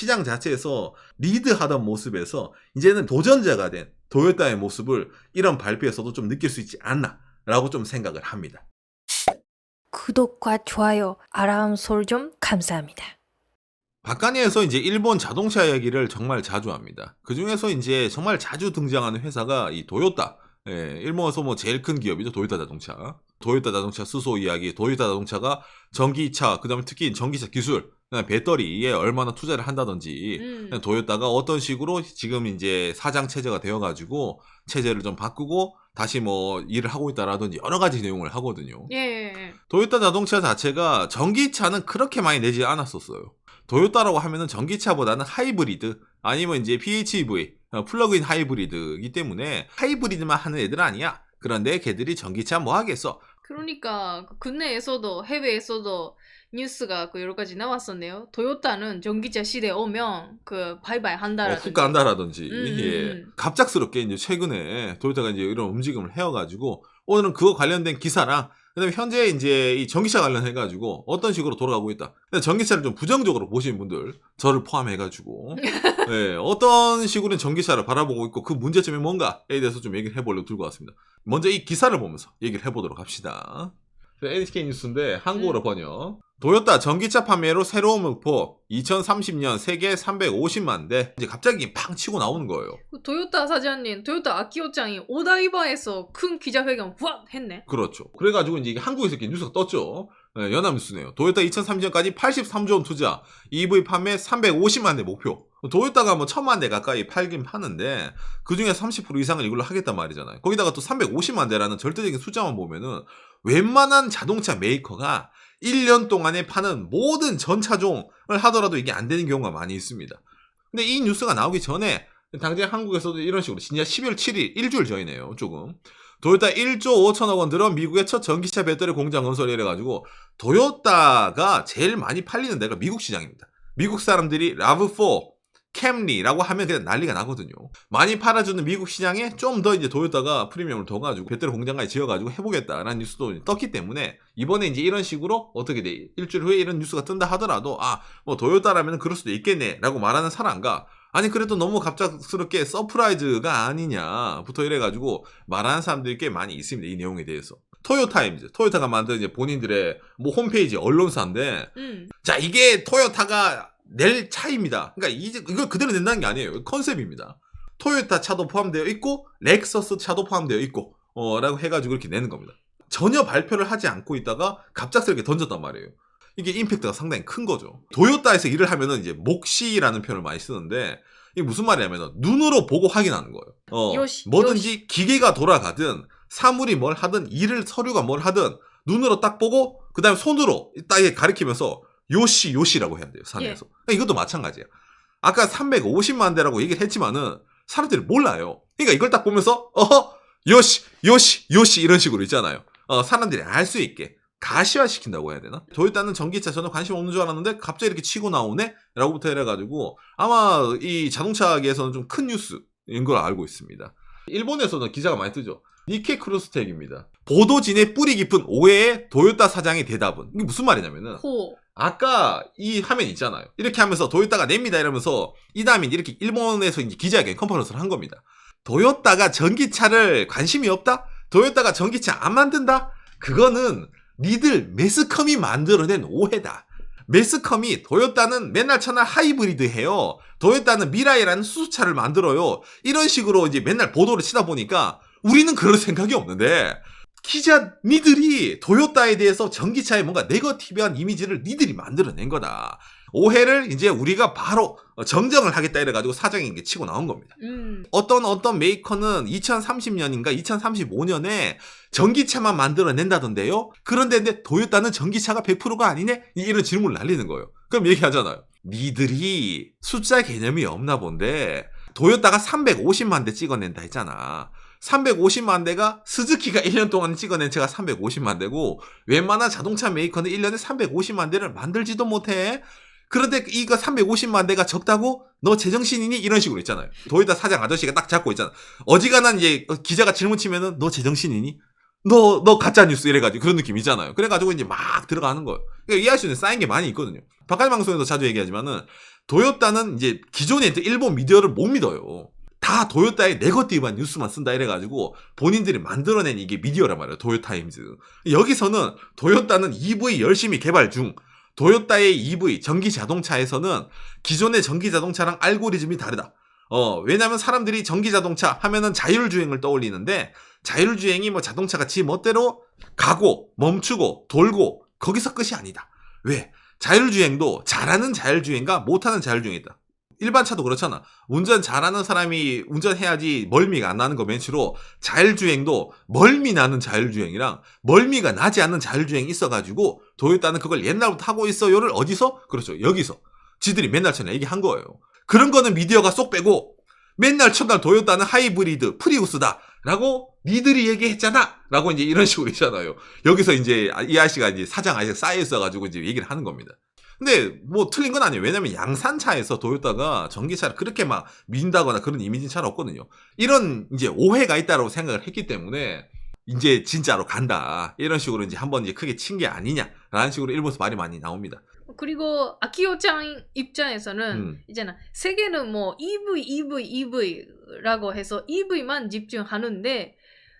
시장 자체에서 리드하던 모습에서 이제는 도전자가 된 도요타의 모습을 이런 발표에서도 좀 느낄 수 있지 않나라고 좀 생각을 합니다. 구독과 좋아요, 알람 설정 감사합니다. 박간이에서 이제 일본 자동차 이야기를 정말 자주 합니다. 그 중에서 이제 정말 자주 등장하는 회사가 이 도요타. 예, 일본에서 뭐 제일 큰 기업이죠. 도요타 자동차. 도요타 자동차 수소 이야기, 도요타 자동차가 전기차, 그 다음에 특히 전기차 기술, 배터리에 얼마나 투자를 한다든지, 음. 도요타가 어떤 식으로 지금 이제 사장 체제가 되어가지고 체제를 좀 바꾸고 다시 뭐 일을 하고 있다라든지 여러 가지 내용을 하거든요. 예, 예, 예. 도요타 자동차 자체가 전기차는 그렇게 많이 내지 않았었어요. 도요타라고 하면은 전기차보다는 하이브리드 아니면 이제 PHEV 어, 플러그인 하이브리드이기 때문에 하이브리드만 하는 애들 아니야. 그런데 걔들이 전기차 뭐 하겠어? 그러니까 그 국내에서도 해외에서도 뉴스가 그 여러 가지 나왔었네요. 토요타는 전기차 시대 오면 그 바이바이 어, 한다라든지. 훅 간다라든지 음, 예. 음. 갑작스럽게 이제 최근에 도요타가 이제 이런 움직임을 해와가지고 오늘은 그거 관련된 기사랑 그다음에 현재 이제 이 전기차 관련해 가지고 어떤 식으로 돌아가고 있다. 근데 전기차를 좀 부정적으로 보시는 분들 저를 포함해 가지고 예, 어떤 식으로 전기차를 바라보고 있고 그 문제점이 뭔가에 대해서 좀 얘기를 해보려고 들고 왔습니다. 먼저 이 기사를 보면서 얘기를 해보도록 합시다. NHK 뉴스인데 한국어로 음. 번역. 도요타 전기차 판매로 새로운 목표 2030년 세계 350만 대 이제 갑자기 팡 치고 나오는 거예요. 그 토요타 사장님, 토요타 아키오짱이 오다이바에서 큰 기자회견 확 했네. 그렇죠. 그래가지고 이제 한국에서 이렇게 뉴스가 떴죠. 예, 연합뉴스네요. 도요타 2030년까지 83조 원 투자, EV 판매 350만 대 목표. 도요타가 뭐 천만 대 가까이 팔긴 하는데 그 중에 30% 이상을 이걸로 하겠단 말이잖아요. 거기다가 또 350만 대라는 절대적인 숫자만 보면은 웬만한 자동차 메이커가 1년 동안에 파는 모든 전차종을 하더라도 이게 안 되는 경우가 많이 있습니다. 근데 이 뉴스가 나오기 전에 당장 한국에서도 이런 식으로 진짜 12월 7일 일주일 전이네요. 조금 도요타 1조 5천억 원 들어 미국의 첫 전기차 배터리 공장 건설을 해가지고 도요타가 제일 많이 팔리는 데가 미국 시장입니다. 미국 사람들이 라브4, 캠리라고 하면 그냥 난리가 나거든요. 많이 팔아주는 미국 시장에 좀 더 이제 도요타가 프리미엄을 둬가지고 배터리 공장까지 지어가지고 해보겠다라는 뉴스도 떴기 때문에 이번에 이제 이런 식으로 어떻게 돼 일주일 후에 이런 뉴스가 뜬다 하더라도 아 뭐 도요타라면 그럴 수도 있겠네라고 말하는 사람과 아니 그래도 너무 갑작스럽게 서프라이즈가 아니냐부터 이래가지고 말하는 사람들이 꽤 많이 있습니다 이 내용에 대해서. 토요타임즈 토요타가 만든 이제 본인들의 뭐 홈페이지 언론사인데 음. 자, 이게 토요타가 낼 차입니다. 그러니까 이제 이걸 그대로 낸다는 게 아니에요. 컨셉입니다. 토요타 차도 포함되어 있고 렉서스 차도 포함되어 있고 어 라고 해가지고 이렇게 내는 겁니다. 전혀 발표를 하지 않고 있다가 갑작스럽게 던졌단 말이에요. 이게 임팩트가 상당히 큰 거죠. 도요타에서 일을 하면은 이제 목시라는 표현을 많이 쓰는데 이게 무슨 말이냐면 눈으로 보고 확인하는 거예요. 어, 요시, 뭐든지 기계가 돌아가든 사물이 뭘 하든 일을 서류가 뭘 하든 눈으로 딱 보고 그다음에 손으로 딱 이렇게 가리키면서 요시 요시라고 해야 돼요 산에서. 그러니까 이것도 마찬가지야. 아까 350만 대라고 얘기를 했지만은 사람들이 몰라요. 그러니까 이걸 딱 보면서 어 요시 요시 요시 이런 식으로 있잖아요. 어 사람들이 알 수 있게 가시화 시킨다고 해야 되나? 도요타는 전기차 전혀 관심 없는 줄 알았는데 갑자기 이렇게 치고 나오네? 라고부터 해가지고 아마 이 자동차계에서는 좀 큰 뉴스인 걸 알고 있습니다. 일본에서는 기사가 많이 뜨죠. 니케 크루스텍입니다. 보도진의 뿌리 깊은 오해에 도요타 사장의 대답은 이게 무슨 말이냐면은 호. 아까 이 화면 있잖아요. 이렇게 하면서 도요타가 냅니다 이러면서 이 다음에 이렇게 일본에서 이제 기자회견 컨퍼런스를 한 겁니다. 도요타가 전기차를 관심이 없다? 도요타가 전기차 안 만든다? 그거는 니들 매스컴이 만들어낸 오해다. 매스컴이 도요타는 맨날 천하 하이브리드 해요. 도요타는 미라이라는 수소차를 만들어요. 이런 식으로 이제 맨날 보도를 치다 보니까 우리는 그럴 생각이 없는데 기자 니들이 도요타에 대해서 전기차에 뭔가 네거티브한 이미지를 니들이 만들어낸 거다. 오해를 이제 우리가 바로 정정을 하겠다 이래가지고 사장이 이게 치고 나온 겁니다. 음. 어떤 어떤 메이커는 2030년인가 2035년에 전기차만 만들어낸다던데요. 그런데 도요타는 전기차가 100%가 아니네? 이런 질문을 날리는 거예요. 그럼 얘기하잖아요. 니들이 숫자 개념이 없나 본데 도요타가 350만 대 찍어낸다 했잖아. 350만 대가 스즈키가 1년 동안 찍어낸 차가 350만 대고 웬만한 자동차 메이커는 1년에 350만 대를 만들지도 못해. 그런데 이거 350만 대가 적다고? 너 제정신이니? 이런 식으로 있잖아요. 도요타 사장 아저씨가 딱 잡고 있잖아. 어지간한 이제 기자가 질문 치면은 너 제정신이니? 너, 너 가짜뉴스 이래가지고 그런 느낌 있잖아요. 그래가지고 이제 막 들어가는 거예요. 그러니까 이해할 수 있는 쌓인 게 많이 있거든요. 바깥 방송에서 자주 얘기하지만은 도요타는 이제 기존에 일본 미디어를 못 믿어요. 다 도요타의 네거티브한 뉴스만 쓴다 이래가지고 본인들이 만들어낸 이게 미디어란 말이에요. 도요타임즈. 여기서는 도요타는 EV 열심히 개발 중. 도요타의 EV 전기 자동차에서는 기존의 전기 자동차랑 알고리즘이 다르다. 어, 왜냐면 사람들이 전기 자동차 하면은 자율주행을 떠올리는데 자율주행이 뭐 자동차가 지 멋대로 가고 멈추고 돌고 거기서 끝이 아니다. 왜? 자율주행도 잘하는 자율주행과 못하는 자율주행이 있다. 일반 차도 그렇잖아. 운전 잘하는 사람이 운전해야지 멀미가 안 나는 거 맨치로 자율주행도 멀미 나는 자율주행이랑 멀미가 나지 않는 자율주행이 있어가지고 도요타는 그걸 옛날부터 하고 있어요를 어디서? 그렇죠. 여기서. 지들이 맨날 전에 얘기한 거예요. 그런 거는 미디어가 쏙 빼고 맨날 첫날 도요타는 하이브리드 프리우스다. 라고 니들이 얘기했잖아. 라고 이제 이런 식으로 있잖아요. 여기서 이제 이 아저씨가 이제 사장 아저씨가 쌓여 있어가지고 이제 얘기를 하는 겁니다. 근데 뭐 틀린 건 아니에요. 왜냐면 양산차에서 도요타가 전기차를 그렇게 막 민다거나 그런 이미지 는 잘 없거든요. 이런 이제 오해가 있다고 생각을 했기 때문에 이제 진짜로 간다. 이런 식으로 이제 한번 이제 크게 친 게 아니냐라는 식으로 일본에서 말이 많이 나옵니다. 그리고 아키오짱 입장에서는 음. 있잖아 세계는 뭐 EV, EV, EV라고 해서 EV만 집중하는데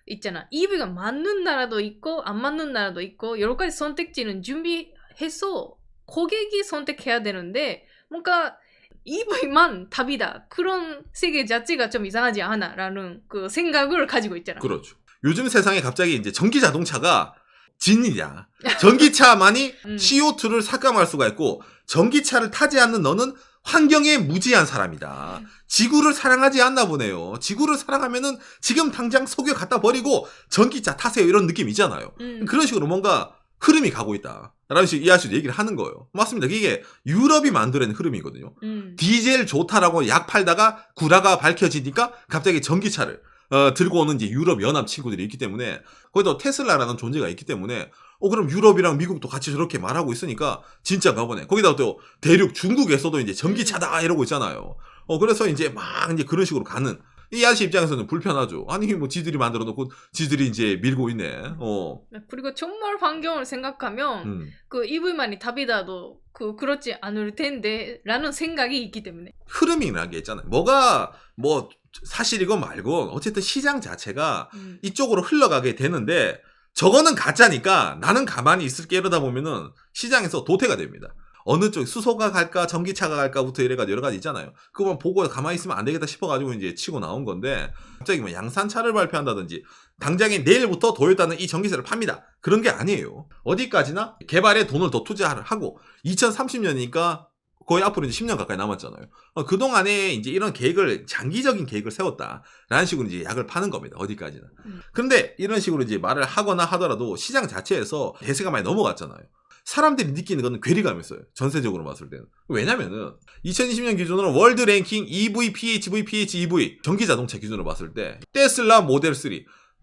있잖아 EV가 맞는 나라도 있고 안 맞는 나라도 있고 여러 가지 선택지는 준비해서 고객이 선택해야 되는데 뭔가 EV만 답이다 그런 세계 자체가 좀 이상하지 않아라는 그 생각을 가지고 있잖아. 그렇죠. 요즘 세상에 갑자기 이제 전기 자동차가 진이냐. 전기차만이 음. CO2를 삭감할 수가 있고 전기차를 타지 않는 너는 환경에 무지한 사람이다. 지구를 사랑하지 않나 보네요. 지구를 사랑하면은 지금 당장 석유 갖다 버리고 전기차 타세요. 이런 느낌이잖아요. 음. 그런 식으로 뭔가 흐름이 가고 있다. 라는 식으로 이 아저씨도 얘기를 하는 거예요. 맞습니다. 이게 유럽이 만들어낸 흐름이거든요. 음. 디젤 좋다라고 약 팔다가 구라가 밝혀지니까 갑자기 전기차를 어, 들고 오는 이제 유럽 연합 친구들이 있기 때문에 거기도 테슬라라는 존재가 있기 때문에 어 그럼 유럽이랑 미국도 같이 저렇게 말하고 있으니까 진짜 가 보네. 거기다 또 대륙 중국에서도 이제 전기차다 이러고 있잖아요. 어 그래서 이제 막 이제 그런 식으로 가는 이 아저씨 입장에서는 불편하죠. 아니 뭐 지들이 만들어 놓고 지들이 이제 밀고 있네. 어. 그리고 정말 환경을 생각하면 음. 그 EV만이 답이다도 그 그렇지 않을 텐데라는 생각이 있기 때문에. 흐름이라는 게 있잖아요. 뭐가 뭐 사실이고 말고 어쨌든 시장 자체가 음. 이쪽으로 흘러가게 되는데 저거는 가짜니까 나는 가만히 있을게 이러다 보면은 시장에서 도태가 됩니다. 어느 쪽 수소가 갈까 전기차가 갈까부터 이래가지고 여러 가지 있잖아요. 그거만 보고 가만히 있으면 안 되겠다 싶어가지고 이제 치고 나온 건데 갑자기 뭐 양산차를 발표한다든지 당장에 내일부터 도요타는 이 전기차를 팝니다. 그런 게 아니에요. 어디까지나 개발에 돈을 더 투자를 하고 2030년이니까 거의 앞으로 이제 10년 가까이 남았잖아요. 어, 그동안에 이제 이런 계획을 장기적인 계획을 세웠다라는 식으로 이제 약을 파는 겁니다. 어디까지나. 음. 그런데 이런 식으로 이제 말을 하거나 하더라도 시장 자체에서 대세가 많이 넘어갔잖아요. 사람들이 느끼는 거는 괴리감이 있어요. 전세적으로 봤을 때는. 왜냐면은 2020년 기준으로 월드 랭킹 EV, PHV, PHEV 전기 자동차 기준으로 봤을 때 테슬라 모델 3.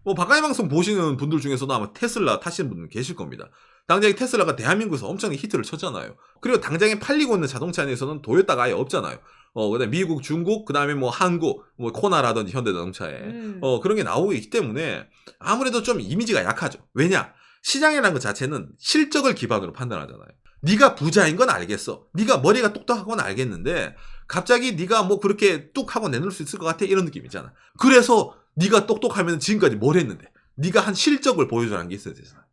뭐 바깥의 방송 보시는 분들 중에서도 아마 테슬라 타시는 분들 계실 겁니다. 당장에 테슬라가 대한민국에서 엄청나게 히트를 쳤잖아요. 그리고 당장에 팔리고 있는 자동차 안에서는 도요타가 아예 없잖아요. 어, 그다음에 미국, 중국, 그다음에 뭐 한국, 뭐 코나라든지 현대자동차에 음. 어, 그런 게 나오고 있기 때문에 아무래도 좀 이미지가 약하죠. 왜냐? 시장이라는 것 자체는 실적을 기반으로 판단하잖아요. 네가 부자인 건 알겠어. 네가 머리가 똑똑한 건 알겠는데 갑자기 네가 뭐 그렇게 뚝 하고 내놓을 수 있을 것 같아 이런 느낌 있잖아. 그래서 네가 똑똑하면 지금까지 뭘 했는데 네가 한 실적을 보여주라는 게 있어야 되잖아.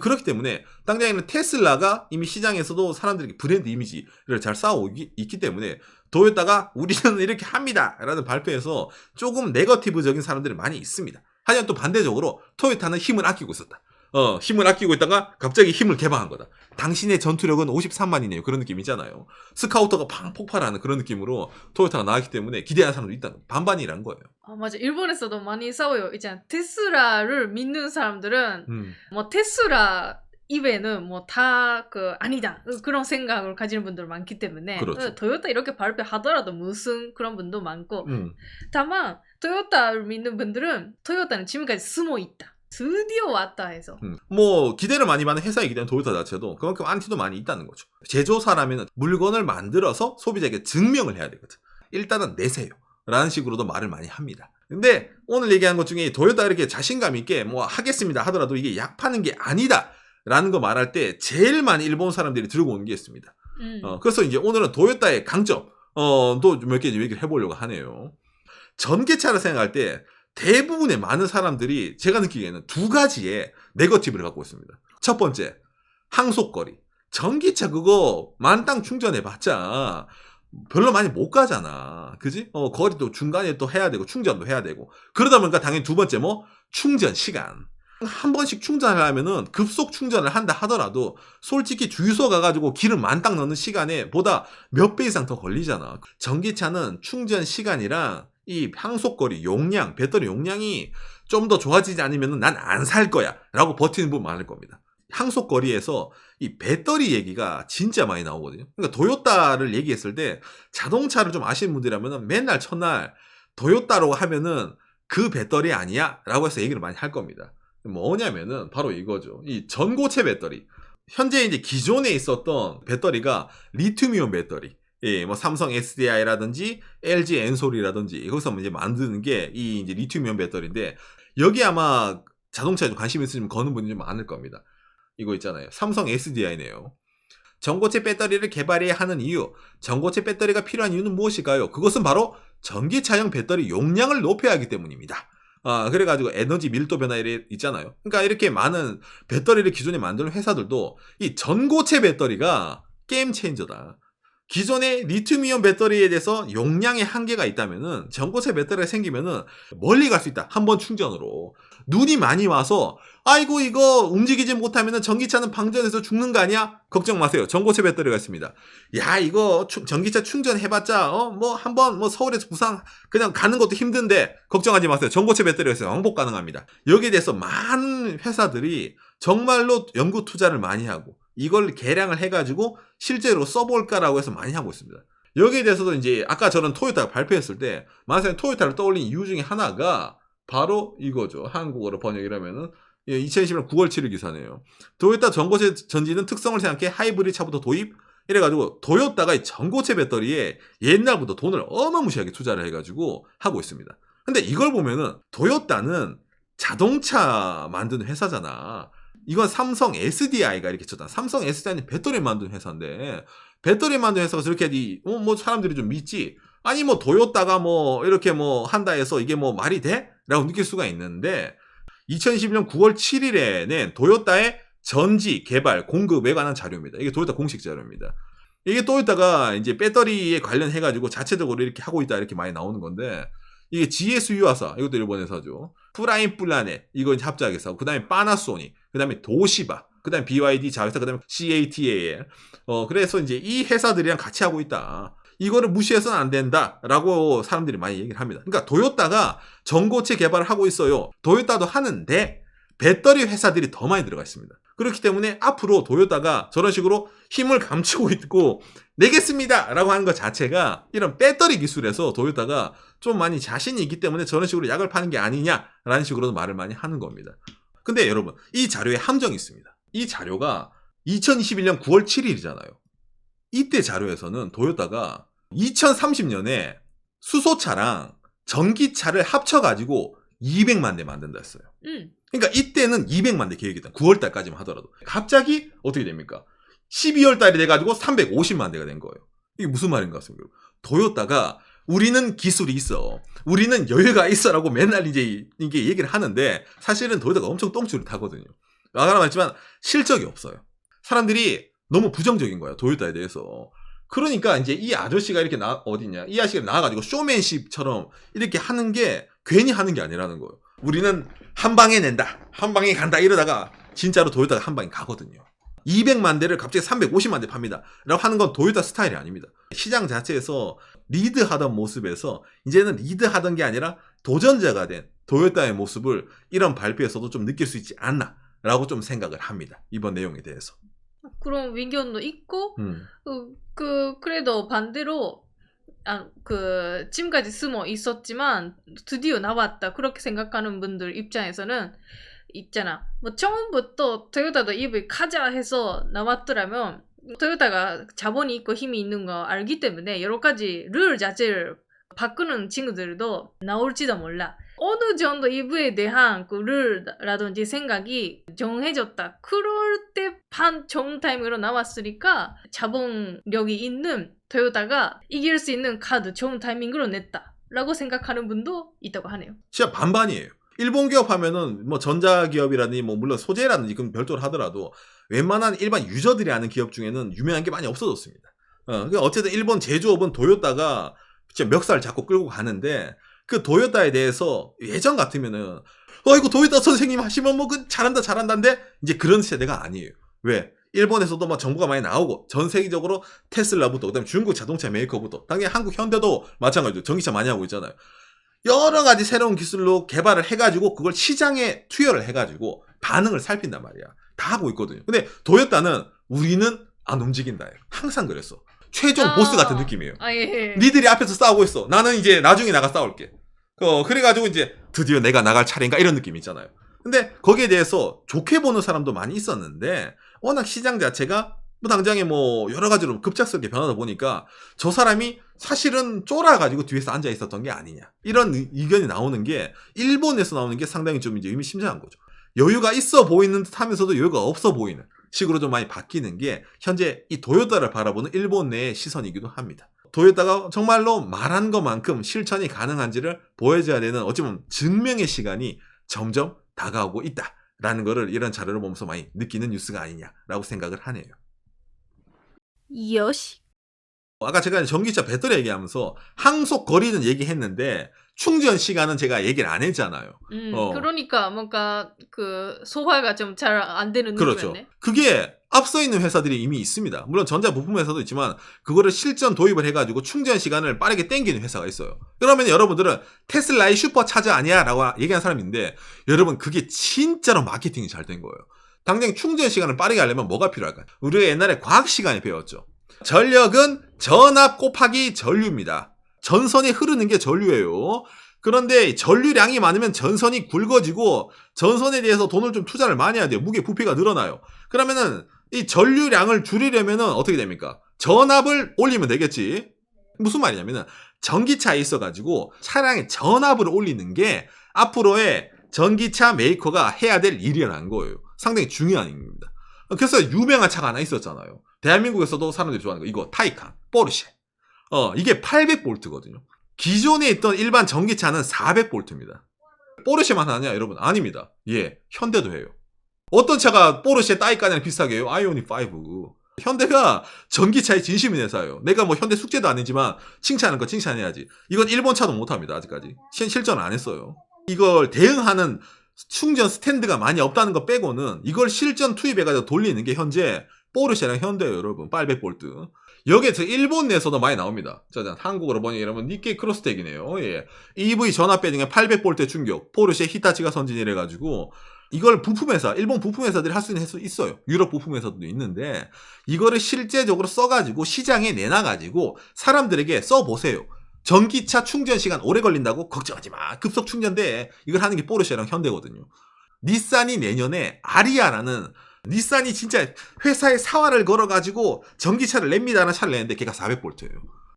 그렇기 때문에 당장에는 테슬라가 이미 시장에서도 사람들에게 브랜드 이미지를 잘 쌓아오고 있기 때문에 도요타가 우리는 이렇게 합니다 라는 발표에서 조금 네거티브적인 사람들이 많이 있습니다. 하지만 또 반대적으로 토요타는 힘을 아끼고 있었다. 어, 힘을 아끼고 있다가 갑자기 힘을 개방한 거다. 당신의 전투력은 53만이네요. 그런 느낌이잖아요. 스카우터가 팡 폭발하는 그런 느낌으로 토요타가 나왔기 때문에 기대하는 사람도 있다. 반반이란 거예요. 아 맞아 일본에서도 많이 싸워요. 있잖아 테슬라를 믿는 사람들은 음. 뭐 테슬라 입에는 뭐 다 그 아니다 그런 생각을 가지는 분들 많기 때문에 그렇죠. 어, 토요타 이렇게 발표하더라도 무슨 그런 분도 많고 음. 다만 토요타를 믿는 분들은 토요타는 지금까지 숨어 있다. 드디어 왔다 해서 음. 뭐 기대를 많이 받는 회사이기 때문에 도요타 자체도 그만큼 안티도 많이 있다는 거죠. 제조사라면 물건을 만들어서 소비자에게 증명을 해야 되거든. 일단은 내세요. 라는 식으로도 말을 많이 합니다. 근데 오늘 얘기한 것 중에 도요타 이렇게 자신감 있게 뭐 하겠습니다 하더라도 이게 약 파는 게 아니다. 라는 거 말할 때 제일 많이 일본 사람들이 들고 오는 게 있습니다. 음. 어, 그래서 이제 오늘은 도요타의 강점, 어, 또몇 개 얘기를 해보려고 하네요. 전기차를 생각할 때 대부분의 많은 사람들이 제가 느끼기에는 두 가지의 네거티브를 갖고 있습니다. 첫 번째, 항속거리. 전기차 그거 만땅 충전해봤자 별로 많이 못 가잖아. 그지? 어, 거리도 중간에 또 해야 되고 충전도 해야 되고. 그러다 보니까 당연히 두 번째 뭐 충전 시간. 한 번씩 충전을 하면은 급속 충전을 한다 하더라도 솔직히 주유소 가가지고 기름 만땅 넣는 시간에 보다 몇 배 이상 더 걸리잖아. 전기차는 충전 시간이랑 이 항속거리, 용량, 배터리 용량이 좀 더 좋아지지 않으면 난 안 살 거야. 라고 버티는 분 많을 겁니다. 항속거리에서 이 배터리 얘기가 진짜 많이 나오거든요. 그러니까 도요타를 얘기했을 때 자동차를 좀 아시는 분들이라면 맨날 첫날 도요타라고 하면은 그 배터리 아니야? 라고 해서 얘기를 많이 할 겁니다. 뭐냐면은 바로 이거죠. 이 전고체 배터리. 현재 이제 기존에 있었던 배터리가 리튬이온 배터리. 예, 뭐 삼성 SDI라든지 LG 엔솔이라든지 거기서 이제 만드는 게 이 이제 리튬이온 배터리인데 여기 아마 자동차에 좀 관심 있으시면 거는 분이 좀 많을 겁니다. 이거 있잖아요. 삼성 SDI네요. 전고체 배터리를 개발해야 하는 이유, 전고체 배터리가 필요한 이유는 무엇일까요? 그것은 바로 전기차용 배터리 용량을 높여야 하기 때문입니다. 아, 그래가지고 에너지 밀도 변화 이래 있잖아요. 그러니까 이렇게 많은 배터리를 기존에 만드는 회사들도 이 전고체 배터리가 게임 체인저다. 기존의 리튬이온 배터리에 대해서 용량의 한계가 있다면은 전고체 배터리가 생기면은 멀리 갈 수 있다. 한 번 충전으로. 눈이 많이 와서 아이고 이거 움직이지 못하면은 전기차는 방전해서 죽는 거 아니야? 걱정 마세요. 전고체 배터리가 있습니다. 야 이거 충- 전기차 충전해봤자 어 뭐 한번 뭐 서울에서 부산 그냥 가는 것도 힘든데 걱정하지 마세요. 전고체 배터리가 있어요. 왕복 가능합니다. 여기에 대해서 많은 회사들이 정말로 연구 투자를 많이 하고 이걸 개량을 해가지고 실제로 써볼까라고 해서 많이 하고 있습니다. 여기에 대해서도 이제 아까 저는 토요타가 발표했을 때 만약에 토요타를 떠올린 이유 중에 하나가 바로 이거죠. 한국어로 번역이라면은 예, 2020년 9월 7일 기사네요. 도요타 전고체 전지는 특성을 생각해 하이브리드 차부터 도입 이래가지고 도요타가 이 전고체 배터리에 옛날부터 돈을 어마무시하게 투자를 해가지고 하고 있습니다. 근데 이걸 보면은 도요타는 자동차 만드는 회사잖아. 이건 삼성 SDI가 이렇게 쳤다. 삼성 SDI는 배터리 만드는 회사인데 배터리 만드는 회사가 저렇게 이- 어, 뭐 사람들이 좀 믿지. 아니 뭐 도요타가 뭐 이렇게 뭐 한다 해서 이게 뭐 말이 돼? 라고 느낄 수가 있는데 2021년 9월 7일에 낸 도요타의 전지 개발 공급에 관한 자료입니다. 이게 도요타 공식 자료입니다. 이게 토요타가 이제 배터리에 관련해 가지고 자체적으로 이렇게 하고 있다 이렇게 많이 나오는 건데 이게 GS 유아사 이것도 일본 회사죠. 프라임 플라넷 이제 합작해서 그다음에 파나소닉 그 다음에 도시바 그 다음에 BYD 자회사 그 다음에 CATL 어 그래서 이제 이 회사들이랑 같이 하고 있다. 이거를 무시해서는 안 된다라고 사람들이 많이 얘기를 합니다. 그러니까 도요타가 전고체 개발을 하고 있어요. 도요타도 하는데 배터리 회사들이 더 많이 들어가 있습니다. 그렇기 때문에 앞으로 도요타가 저런 식으로 힘을 감추고 있고 내겠습니다! 라고 하는 것 자체가 이런 배터리 기술에서 도요타가 좀 많이 자신이 있기 때문에 저런 식으로 약을 파는 게 아니냐라는 식으로도 말을 많이 하는 겁니다. 근데 여러분, 이 자료에 함정이 있습니다. 이 자료가 2021년 9월 7일이잖아요. 이때 자료에서는 도요타가 2030년에 수소차랑 전기차를 합쳐가지고 200만 대 만든다 했어요. 응. 그러니까 이때는 200만 대 계획이다. 9월 달까지만 하더라도. 갑자기 어떻게 됩니까? 12월 달이 돼가지고 350만 대가 된 거예요. 이게 무슨 말인 것 같습니까? 도요타가 우리는 기술이 있어. 우리는 여유가 있어라고 맨날 이제 이게 얘기를 하는데 사실은 도요타가 엄청 똥줄을 타거든요. 아까 말했지만 실적이 없어요. 사람들이 너무 부정적인 거야. 도요타에 대해서. 그러니까 이제 이 아저씨가 이렇게 나 어디냐? 이 아저씨가 나와가지고 쇼맨십처럼 이렇게 하는 게 괜히 하는 게 아니라는 거예요. 우리는 한 방에 낸다. 한 방에 간다. 이러다가 진짜로 도요타가 한 방에 가거든요. 200만 대를 갑자기 350만 대 팝니다. 라고 하는 건 도요타 스타일이 아닙니다. 시장 자체에서 리드하던 모습에서 이제는 리드하던 게 아니라 도전자가 된 도요타의 모습을 이런 발표에서도 좀 느낄 수 있지 않나. 라고 좀 생각을 합니다. 이번 내용에 대해서. 그런 의견도 있고 음. 그, 그 그래도 반대로 아, 그 지금까지 숨어 있었지만 드디어 나왔다 그렇게 생각하는 분들 입장에서는 있잖아 뭐 처음부터 토요타도 EV 가자 해서 나왔더라면 토요타가 자본이 있고 힘이 있는 거 알기 때문에 여러 가지 룰 자체를 바꾸는 친구들도 나올지도 몰라. 어느 정도 EV에 대한 그 룰이라든지 생각이 정해졌다. 그럴 때 반 정 타임으로 나왔으니까 자본력이 있는 토요타가 이길 수 있는 카드 좋은 타이밍으로 냈다 라고 생각하는 분도 있다고 하네요. 진짜 반반이에요. 일본 기업 하면은 뭐 전자기업이라든지 뭐 물론 소재라든지 그건 별도로 하더라도 웬만한 일반 유저들이 아는 기업 중에는 유명한 게 많이 없어졌습니다. 어, 그러니까 어쨌든 일본 제조업은 도요타가 진짜 멱살 잡고 끌고 가는데 그 도요타에 대해서 예전 같으면은 어 이거 도요타 선생님 하시면 뭐 그 잘한다 잘한다인데 이제 그런 세대가 아니에요. 왜? 일본에서도 막 정보가 많이 나오고 전 세계적으로 테슬라부터 그다음에 중국 자동차 메이커부터 당연히 한국 현대도 마찬가지로 전기차 많이 하고 있잖아요. 여러 가지 새로운 기술로 개발을 해가지고 그걸 시장에 투여를 해가지고 반응을 살핀단 말이야. 다 하고 있거든요. 근데 도요타는 우리는 안 움직인다. 항상 그랬어. 최종 아. 보스 같은 느낌이에요. 아 예. 니들이 앞에서 싸우고 있어. 나는 이제 나중에 나가 싸울게. 어, 그래가지고 이제 드디어 내가 나갈 차례인가 이런 느낌 있잖아요. 근데 거기에 대해서 좋게 보는 사람도 많이 있었는데 워낙 시장 자체가 뭐 당장에 뭐 여러 가지로 급작스럽게 변하다 보니까 저 사람이 사실은 쫄아가지고 뒤에서 앉아 있었던 게 아니냐 이런 의- 의견이 나오는 게 일본에서 나오는 게 상당히 좀 이제 의미심장한 거죠. 여유가 있어 보이는 듯 하면서도 여유가 없어 보이는 식으로 좀 많이 바뀌는 게 현재 이 도요타를 바라보는 일본 내의 시선이기도 합니다. 도요타가 정말로 말한 것만큼 실천이 가능한지를 보여줘야 되는 어찌보면 증명의 시간이 점점 다가오고 있다라는 거를 이런 자료를 보면서 많이 느끼는 뉴스가 아니냐라고 생각을 하네요. 요시. 아까 제가 전기차 배터리 얘기하면서 항속 거리는 얘기했는데 충전 시간은 제가 얘기를 안 했잖아요. 음, 어. 그러니까 뭔가 그 소화가 좀 잘 안 되는 그렇죠. 느낌이었네. 그게 앞서 있는 회사들이 이미 있습니다. 물론 전자 부품 회사도 있지만 그거를 실전 도입을 해가지고 충전 시간을 빠르게 땡기는 회사가 있어요. 그러면 여러분들은 테슬라의 슈퍼 차저 아니야라고 얘기하는 사람인데 여러분 그게 진짜로 마케팅이 잘 된 거예요. 당장 충전 시간을 빠르게 하려면 뭐가 필요할까요? 우리가 옛날에 과학 시간에 배웠죠. 전력은 전압 곱하기 전류입니다. 전선에 흐르는 게 전류예요. 그런데 전류량이 많으면 전선이 굵어지고 전선에 대해서 돈을 좀 투자를 많이 해야 돼요. 무게 부피가 늘어나요. 그러면은 이 전류량을 줄이려면은 어떻게 됩니까? 전압을 올리면 되겠지. 무슨 말이냐면은 전기차에 있어가지고 차량의 전압을 올리는 게 앞으로의 전기차 메이커가 해야 될 일이라는 거예요. 상당히 중요한 일입니다. 그래서 유명한 차가 하나 있었잖아요. 대한민국에서도 사람들이 좋아하는 거 이거 타이칸, 포르쉐. 어 이게 800볼트거든요. 기존에 있던 일반 전기차는 400볼트입니다. 포르쉐만 하냐 여러분 아닙니다. 예 현대도 해요. 어떤 차가 포르쉐 따이까지랑 비슷하게 해요? 아이오닉 5. 현대가 전기차의 진심인 회사예요. 내가 뭐 현대 숙제도 안 했지만 칭찬하는 거 칭찬해야지. 이건 일본 차도 못합니다. 아직까지. 실, 실전 안 했어요. 이걸 대응하는 충전 스탠드가 많이 없다는 거 빼고는 이걸 실전 투입해가지고 돌리는 게 현재 포르쉐랑 현대예요 여러분. 800볼트. 여기에서 일본 내에서도 많이 나옵니다. 자, 자, 한국어로 번역 이러면 니케이 크로스텍이네요. 예. EV 전압 배등에 800볼트 충격. 포르쉐 히타치가 선진이래 가지고 이걸 부품회사, 일본 부품회사들이 할 수 있는 수 있어요. 유럽 부품회사도 있는데 이거를 실제적으로 써가지고 시장에 내놔가지고 사람들에게 써보세요. 전기차 충전 시간 오래 걸린다고 걱정하지 마. 급속 충전돼. 이걸 하는 게 포르쉐랑 현대거든요. 닛산이 내년에 아리아라는 닛산이 진짜 회사에 사활을 걸어가지고 전기차를 냅니다 하는 차를 내는데 걔가 400볼트예요.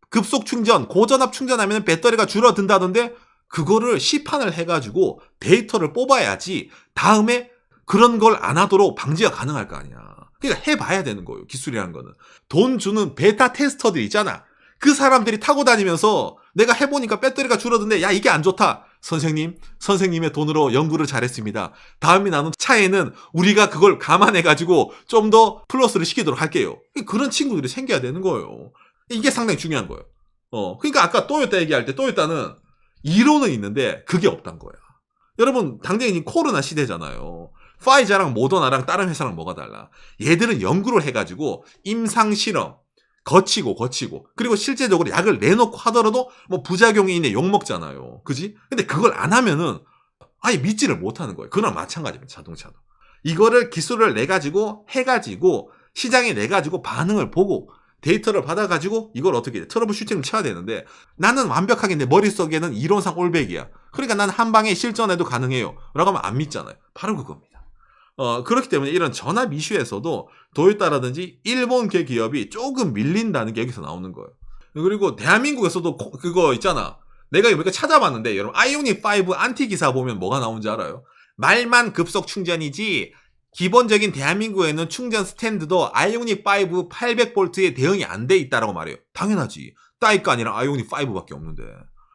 급속 충전, 고전압 충전하면 배터리가 줄어든다던데 그거를 시판을 해가지고 데이터를 뽑아야지 다음에 그런 걸 안 하도록 방지가 가능할 거 아니야. 그러니까 해봐야 되는 거예요. 기술이라는 거는. 돈 주는 베타 테스터들 있잖아. 그 사람들이 타고 다니면서 내가 해보니까 배터리가 줄어드는데 야 이게 안 좋다. 선생님, 선생님의 돈으로 연구를 잘했습니다. 다음에 나눈 차에는 우리가 그걸 감안해가지고 좀 더 플러스를 시키도록 할게요. 그런 친구들이 생겨야 되는 거예요. 이게 상당히 중요한 거예요. 어, 그러니까 아까 토요타 얘기할 때 토요타는 이론은 있는데 그게 없단 거야. 여러분, 당장 이 코로나 시대잖아요. 파이자랑 모더나랑 다른 회사랑 뭐가 달라? 얘들은 연구를 해가지고 임상 실험 거치고 거치고 그리고 실제적으로 약을 내놓고 하더라도 뭐 부작용이 있네 욕 먹잖아요. 그지? 근데 그걸 안 하면은 아예 믿지를 못하는 거예요. 그거랑 마찬가지입니다. 자동차도. 이거를 기술을 내 가지고 해 가지고 시장에 내 가지고 반응을 보고 데이터를 받아 가지고 이걸 어떻게 해? 트러블 슈팅을 쳐야 되는데 나는 완벽하게 내 머릿속에는 이론상 올백이야. 그러니까 난 한 방에 실전해도 가능해요. 라고 하면 안 믿잖아요. 바로 그겁니다. 어, 그렇기 때문에 이런 전압 이슈에서도 도요타라든지 일본계 기업이 조금 밀린다는 게 여기서 나오는 거예요. 그리고 대한민국에서도 코- 그거 있잖아. 내가 이거 찾아봤는데 여러분 아이오닉 5 안티 기사 보면 뭐가 나오는지 알아요? 말만 급속 충전이지 기본적인 대한민국에는 충전 스탠드도 아이오닉 5 800V에 대응이 안 돼 있다라고 말해요. 당연하지. 따이가 아니라 아이오닉 5밖에 없는데.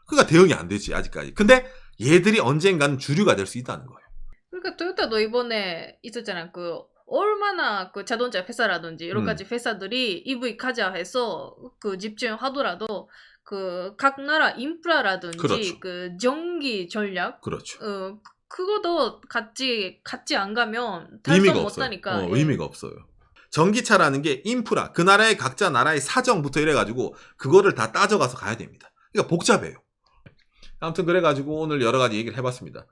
그러니까 대응이 안 되지 아직까지. 근데 얘들이 언젠가는 주류가 될 수 있다는 거예요. 그러니까 토요타 도 이번에 있었잖아. 그 얼마나 그 자동차 회사라든지 여러 음. 가지 회사들이 EV 가자해서 그 집중하더라도 그 각 나라 인프라라든지 그렇죠. 그 전기 전략 그렇죠. 어 그거도 같이 같이 안 가면 달성 의미가 못 없어요. 하니까 어, 예. 의미가 없어요. 전기차라는 게 인프라, 그 나라의 각자 나라의 사정부터 이래가지고 그거를 다 따져가서 가야 됩니다. 그러니까 복잡해요. 아무튼 그래가지고 오늘 여러 가지 얘기를 해봤습니다.